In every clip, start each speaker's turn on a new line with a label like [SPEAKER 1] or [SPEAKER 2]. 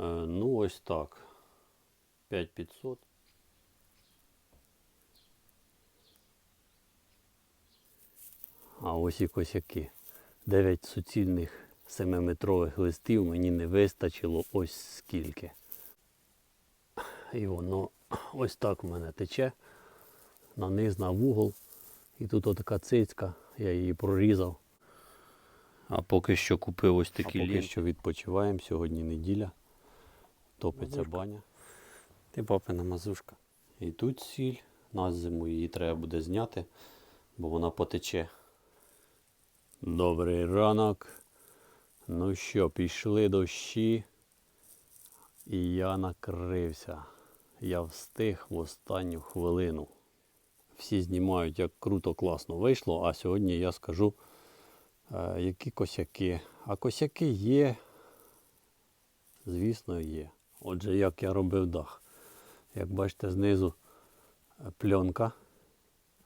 [SPEAKER 1] Е, ну ось так. 5500. А ось і косяки. 9 суцільних 7-метрових листів мені не вистачило ось скільки. І воно ось так в мене тече. На низ, на вугол. І тут отака цицька, я її прорізав. А поки що купив ось такі
[SPEAKER 2] поки
[SPEAKER 1] поки що відпочиваємо. Сьогодні неділя. Топиться
[SPEAKER 2] Мазушка.
[SPEAKER 1] баня. Ти папина мазушка. І тут сіль. На зиму її треба буде зняти, бо вона потече. Добрий ранок. Ну що, пішли дощі. І я накрився. Я встиг в останню хвилину. Всі знімають, як круто, класно вийшло, а сьогодні я скажу, е, які косяки. А косяки є, звісно, є. Отже, як я робив дах. Як бачите, знизу е, пленка,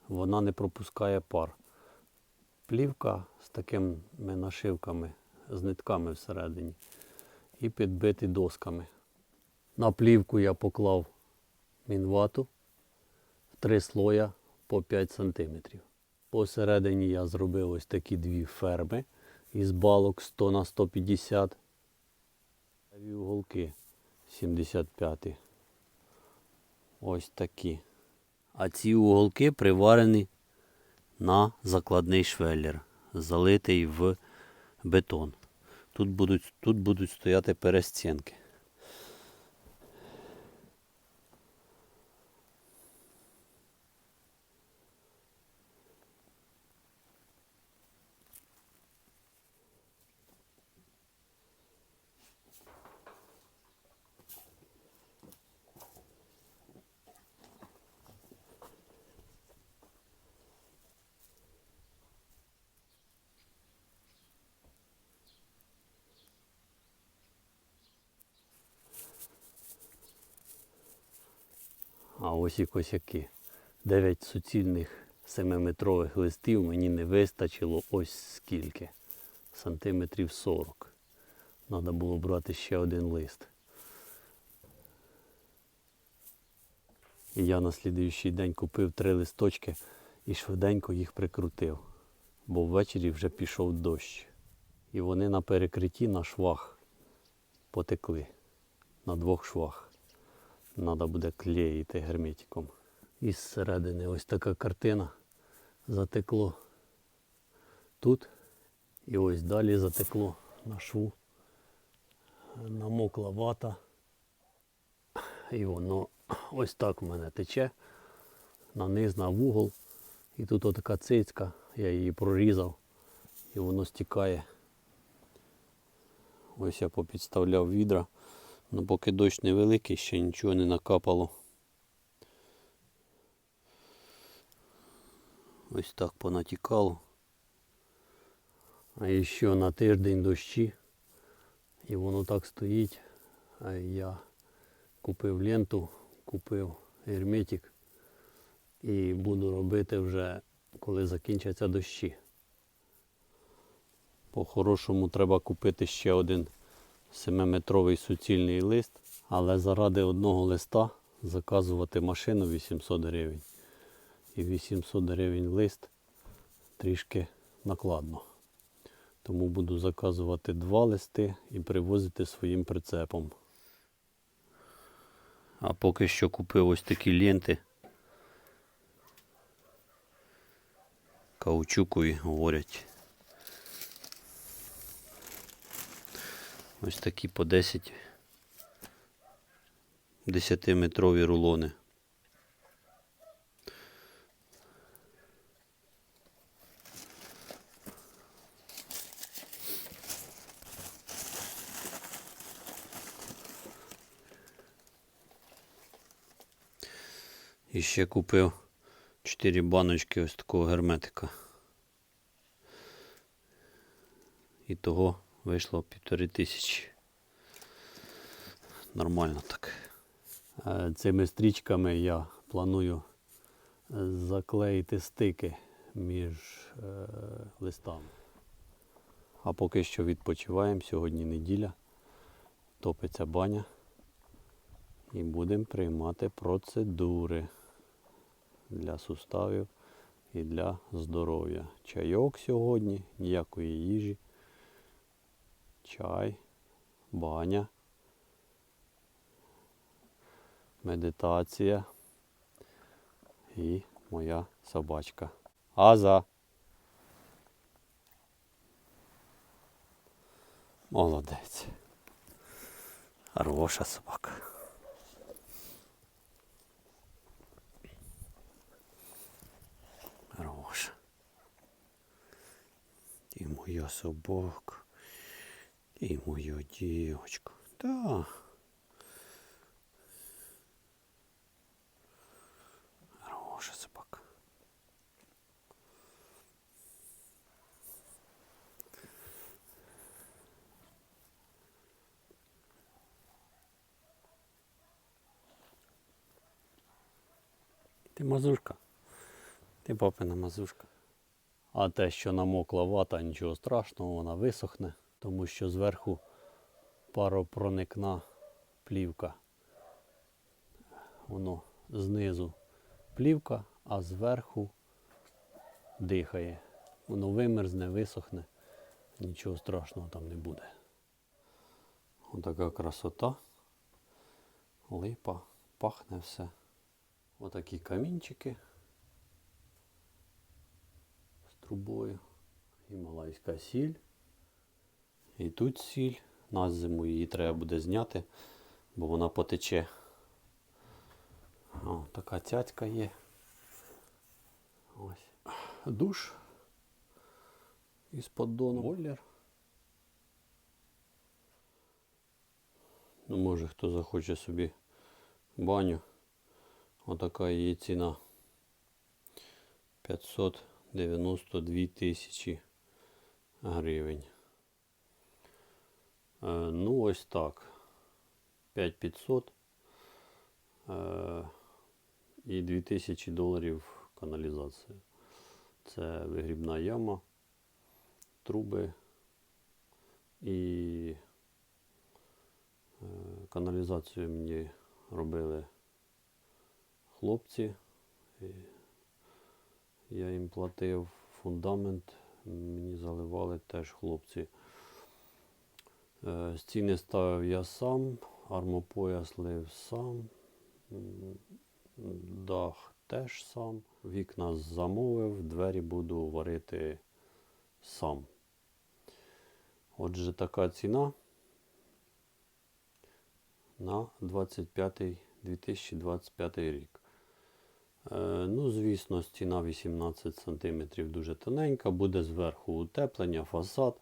[SPEAKER 1] вона не пропускає пар. Плівка з такими нашивками, з нитками всередині і підбиті досками. На плівку я поклав мінвату три слоя по 5 см. Посередині я зробив ось такі дві ферми із балок 100 на 150 Дві уголки 75. Ось такі. А ці уголки приварені на закладний швеллер, залитий в бетон. Тут будуть, тут будуть стояти перестінки. Ось і косяки. 9 суцільних 7-метрових листів мені не вистачило ось скільки. Сантиметрів 40. Треба було брати ще один лист. І я на слідуючий день купив три листочки і швиденько їх прикрутив. Бо ввечері вже пішов дощ. І вони на перекритті на швах потекли. На двох швах. Треба буде клеїти герметиком. І зсередини ось така картина. Затекло тут. І ось далі затекло на шву. Намокла вата. І воно ось так в мене тече. На низ, на вугол. І тут отака цицька, я її прорізав і воно стікає. Ось я попідставляв відра. Ну, поки дощ невеликий, ще нічого не накапало. Ось так понатікало. А ще на тиждень дощі. І воно так стоїть. А я купив ленту, купив герметик і буду робити вже, коли закінчаться дощі. По-хорошому треба купити ще один 7-метровий суцільний лист, але заради одного листа заказувати машину 800 гривень. І 800 гривень лист трішки накладно. Тому буду заказувати два листи і привозити своїм прицепом. А поки що купив ось такі ленти. Каучукові говорять. Ось такі по 10 10-метрові рулони. І ще купив 4 баночки ось такого герметика. І того вийшло півтори тисячі. Нормально так. Е, Цими стрічками я планую е, заклеїти стики між е, листами. А поки що відпочиваємо. Сьогодні неділя. топиться баня. І будемо приймати процедури для суставів і для здоров'я. Чайок сьогодні, ніякої їжі. Чай, баня, медитація і моя собачка. Аза. Молодець. Хороша собака. Хороша. І моя собака. І моя дівчинка. Да. Хороша собака. Ти мазушка. Ти папина мазушка. А те, що намокла вата, нічого страшного, вона висохне, тому що зверху паропроникна плівка. Воно знизу плівка, а зверху дихає. Воно вимерзне, висохне, нічого страшного там не буде. Отака красота. Липа, пахне все. Отакі камінчики з трубою. Гімалайська сіль. І тут сіль. На зиму її треба буде зняти, бо вона потече. О, така цяцька є. Ось. Душ із поддоном. Бойлер. Ну, може хто захоче собі баню. Отака її ціна. 592 тисячі гривень. Е, ну ось так. 5500 е, і 2000 доларів каналізація. Це вигрібна яма, труби і е, каналізацію мені робили хлопці. Я їм платив фундамент, мені заливали теж хлопці. Е, Стіни ставив я сам, армопояс лив сам, дах теж сам, вікна замовив, двері буду варити сам. Отже, така ціна на 25 2025 рік. Е, ну, звісно, стіна 18 см дуже тоненька, буде зверху утеплення, фасад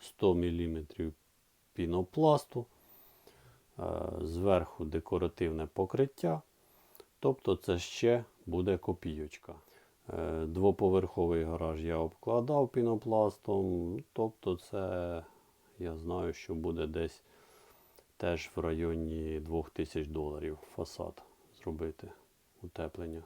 [SPEAKER 1] 100 мм пінопласту, е, зверху декоративне покриття. Тобто це ще буде копійочка. Е, Двоповерховий гараж я обкладав пінопластом. Тобто це я знаю, що буде десь теж в районі 2000 доларів фасад зробити утеплення.